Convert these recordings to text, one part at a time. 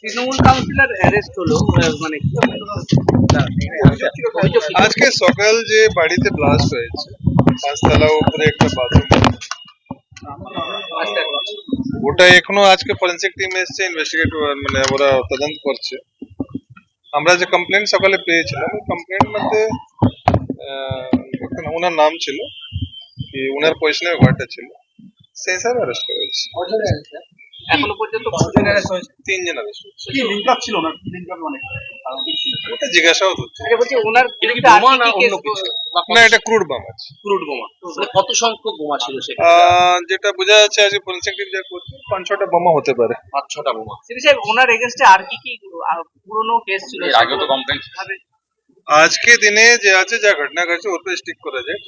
Trinamool councillor arrest হলো মানে? অভিযোগ কি? আজকে সকাল যে বাড়িতে ব্লাস্ট হয়েছে পাঁচতলা উপরে একটা বাথরুম ওটা এখনও আজকে ফরেন্সিক টিম এসছে ইনভেস্টিগেট মানে ওরা তদন্ত করছে আমরা যে কমপ্লেন সকালে পেয়েছিলাম ওই কমপ্লেন মধ্যে আহ, একটা ওনার নাম ছিল কি ওনার পজিশনে ঘরটা ছিল সেই হিসাবে অ্যারেস্ট করা হয়েছে এখনও পর্যন্ত কতজন অ্যারেস্ট হয়েছে তিনজন অ্যারেস্ট হয়েছে। কি লিঙ্ক আপ ছিল না লিঙ্ক আপ মানে? ওটা জিজ্ঞাসাও হচ্ছে। আচ্ছা বলছি ওনার না এটা ক্রুড বাম ক্রুড বোমা। মানে কত সংখ্যক বোমা ছিল সেটা যেটা বোঝা যাচ্ছে আজকে ফরেন্সিক টিম যা করছে পাঁচ ছটা বোমা হতে পারে। পাঁচ ছটা বোমা। ওনার এগেনস্টে আর কি কি পুরনো কেস ছিল এর আগেও তো complaint আজকে দিনে যে আছে যা ঘটনা ঘটছে ওর স্টিক করা যায়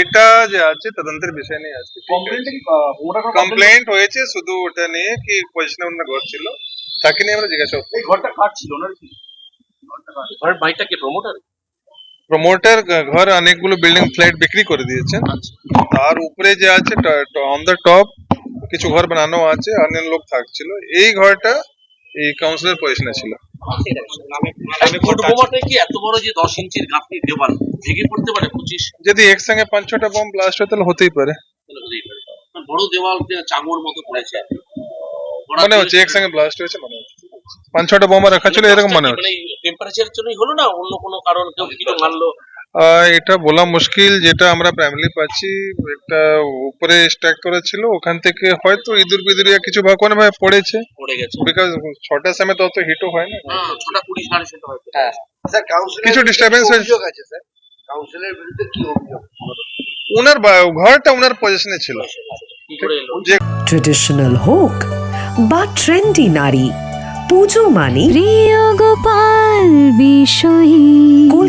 এটা যে আছে তদন্তের বিষয় নিয়ে আছে। কমপ্লেনটা হয়েছে শুধু ওটা নিয়ে কি পজিশনে ওনার ঘর ছিল? তাকে নিয়ে আমরা জিজ্ঞাসা এই ঘরটা কার ছিল ওনার কি? ঘরটা বাড়িটা কে প্রমোটার প্রমোটার ঘর অনেকগুলো বিল্ডিং ফ্ল্যাট বিক্রি করে দিয়েছেন। তার উপরে যে আছে অন দ্য টপ কিছু ঘর বানানো আছে অন্য লোক থাকছিল। এই ঘরটা এই কাউন্সিলর পজিশনে ছিল। পারে পঁচিশ? যদি একসঙ্গে পাঁচ ছটা বম ব্লাস্ট হয় তাহলে হতেই পারে। পারে। বড় দেওয়াল দিয়ে চাঙর মতো পড়েছে মনে হচ্ছে একসঙ্গে ব্লাস্ট হয়েছে মনে হচ্ছে। পাঁচ ছটা বোমা রাখা ছিল এরকম মনে হচ্ছে। টেম্পারেচারের জন্যই হলো না অন্য কোনো কারণ কেউ কিছু মানলো? এটা বলা মুশকিল যেটা আমরা প্রাইমারি পাচ্ছি একটা উপরে স্ট্যাক করা ছিল ওখান থেকে হয়তো ইঁদুর বিদুরিয়া কিছু বা কোনো ভাবে পড়েছে। পড়ে গেছে। বিকজ ছটার সময় তো অত হিটও হয় না হ্যাঁ ছটা কুড়ি সাড়ে ছটা হয়তো। হ্যাঁ। স্যার কাউন্সিলর কিছু disturbance হয়েছে? অভিযোগ আছে স্যার কাউন্সিলের বিরুদ্ধে কি অভিযোগ? ওনার ঘরটা ওনার পজিশনে ছিল। যে ট্রেডিশনাল হোক বা ট্রেন্ডি নারী পুজো মানে প্রিয় গোপাল বিষয়ী।